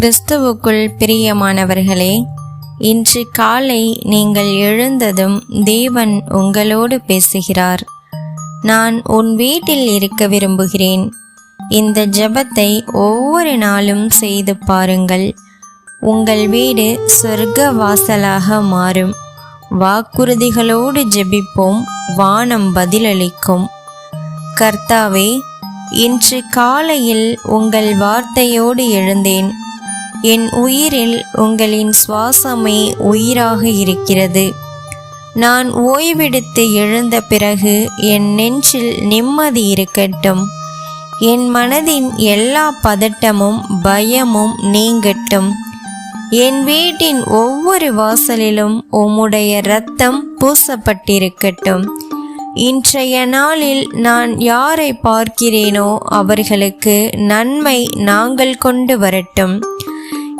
கிறிஸ்துவுக்குள் பிரியமானவர்களே இன்று காலை நீங்கள் எழுந்ததும் தேவன் உங்களோடு பேசுகிறார். நான் உன் வீட்டில் இருக்க விரும்புகிறேன். இந்த ஜெபத்தை ஒவ்வொரு நாளும் செய்து பாருங்கள். உங்கள் வீடு சொர்க்க வாசலாக மாறும். வாக்குறுதிகளோடு ஜெபிப்போம் வானம் பதிலளிக்கும். கர்த்தாவே இன்று காலையில் உங்கள் வார்த்தையோடு எழுந்தேன். என் உயிரில் உங்களின் சுவாசமே உயிராக இருக்கிறது. நான் ஓய்வெடுத்து எழுந்த பிறகு என் நெஞ்சில் நிம்மதி இருக்கட்டும். என் மனதின் எல்லா பதட்டமும் பயமும் நீங்கட்டும். என் வீட்டின் ஒவ்வொரு வாசலிலும் உம்முடைய இரத்தம் பூசப்பட்டிருக்கட்டும். இன்றைய நாளில் நான் யாரை பார்க்கிறேனோ அவர்களுக்கு நன்மை நாங்கள் கொண்டு வரட்டும்.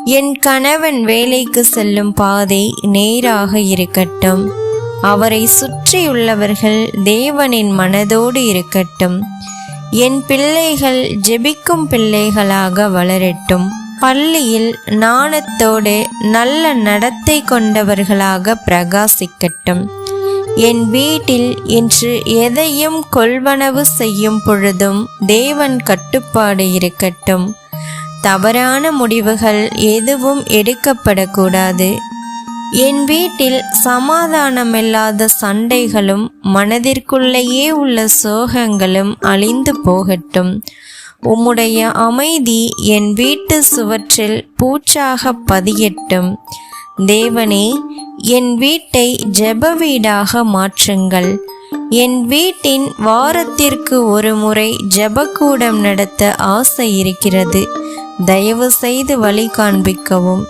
என் கணவன் வேலைக்கு செல்லும் பாதை நேராக இருக்கட்டும். அவரை சுற்றியுள்ளவர்கள் தேவனின் மனதோடு இருக்கட்டும். என் பிள்ளைகள் ஜெபிக்கும் பிள்ளைகளாக வளரட்டும். பள்ளியில் நாணத்தோடு நல்ல நடத்தை கொண்டவர்களாக பிரகாசிக்கட்டும். என் வீட்டில் இன்று எதையும் கொள்வனவு செய்யும் பொழுதும் தேவன் கட்டுப்பாடு இருக்கட்டும். தவறான முடிவுகள் எதுவும் எடுக்கப்படக்கூடாது. என் வீட்டில் சமாதானமில்லாத சண்டைகளும் மனதிற்குள்ளேயே உள்ள சோகங்களும் அழிந்து போகட்டும். உம்முடைய அமைதி என் வீட்டு சுவற்றில் பூச்சாக பதியட்டும். தேவனே என் வீட்டை ஜெப வீடாக மாற்றுங்கள். என் வீட்டின் வாரத்திற்கு ஒரு முறை ஜெபக்கூடம் நடத்த ஆசை இருக்கிறது. தயவு செய்து வழி காண்பிக்கவும்.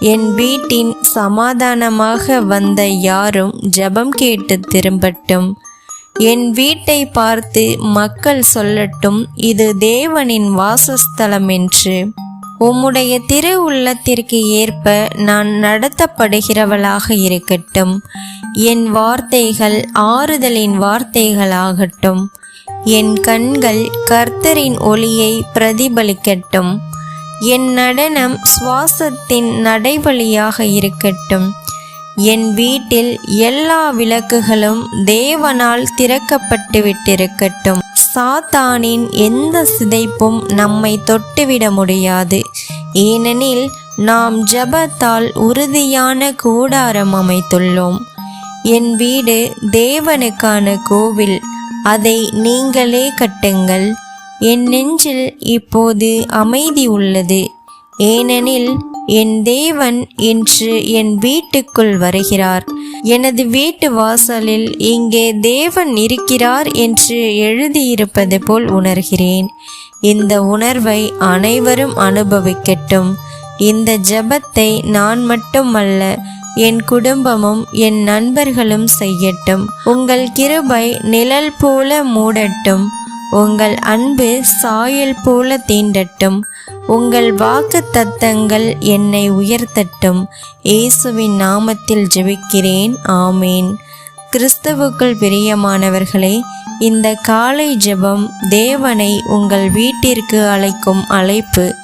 என் வீட்டின் சமாதானமாக வந்த யாரும் ஜெபம் கேட்டு திரும்பட்டும். என் வீட்டை பார்த்து மக்கள் சொல்லட்டும் இது தேவனின் வாசஸ்தலம் என்று. உம்முடைய திரு உள்ளத்திற்கு ஏற்ப நான் நடத்தப்படுகிறவளாக இருக்கட்டும். என் வார்த்தைகள் ஆறுதலின் வார்த்தைகளாகட்டும். என் கண்கள் கர்த்தரின் ஒளியை பிரதிபலிக்கட்டும். என் நடனம் சுவாசத்தின் நடைவழியாக இருக்கட்டும். என் வீட்டில் எல்லா விளக்குகளும் தேவனால் திறக்கப்பட்டு விட்டிருக்கட்டும். சாத்தானின் எந்த சிதைப்பும் நம்மை தொட்டுவிட முடியாது. ஏனெனில் நாம் ஜபத்தால் உறுதியான கூடாரம் அமைத்துள்ளோம். என் வீடு தேவனுக்கான கோவில். அதை நீங்களே கட்டுங்கள். என் நெஞ்சில் இப்போது அமைதி உள்ளது. ஏனெனில் என் தேவன் இன்று என் வீட்டுக்குள் வருகிறார். எனது வீட்டு வாசலில் இங்கே தேவன் இருக்கிறார் என்று எழுதியிருப்பது போல் உணர்கிறேன். இந்த உணர்வை அனைவரும் அனுபவிக்கட்டும். இந்த ஜெபத்தை நான் மட்டுமல்ல என் குடும்பமும் என் நண்பர்களும் செய்யட்டும். உங்கள் கிருபை நிழல் போல மூடட்டும். உங்கள் அன்பு சாயல் போல தீண்டட்டும். உங்கள் வாக்கு தத்தங்கள் என்னை உயர்த்தட்டும். இயேசுவின் நாமத்தில் ஜெபிக்கிறேன். ஆமேன். கிறிஸ்தவுக்குள் பிரியமானவர்களே இந்த காலை ஜெபம் தேவனை உங்கள் வீட்டிற்கு அழைக்கும் அழைப்பு.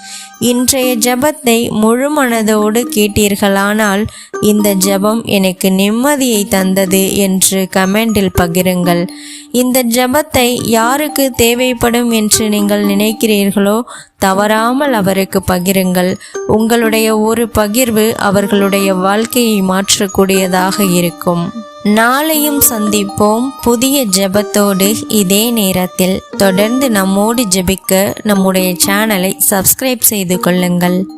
இன்றைய ஜெபத்தை முழு மனதோடு கேட்டீர்களானால் இந்த ஜெபம் எனக்கு நிம்மதியை தந்தது என்று கமெண்டில் பகிருங்கள். இந்த ஜெபத்தை யாருக்கு தேவைப்படும் என்று நீங்கள் நினைக்கிறீர்களோ தவறாமல் அவருக்கு பகிருங்கள். உங்களுடைய ஒரு பகிர்வு அவர்களுடைய வாழ்க்கையை மாற்றக்கூடியதாக இருக்கும். நாளையும் சந்திப்போம் புதிய ஜெபத்தோடு இதே நேரத்தில். தொடர்ந்து நம்மோடு ஜெபிக்க நம்முடைய சேனலை சப்ஸ்கிரைப் செய்து கொள்ளுங்கள்.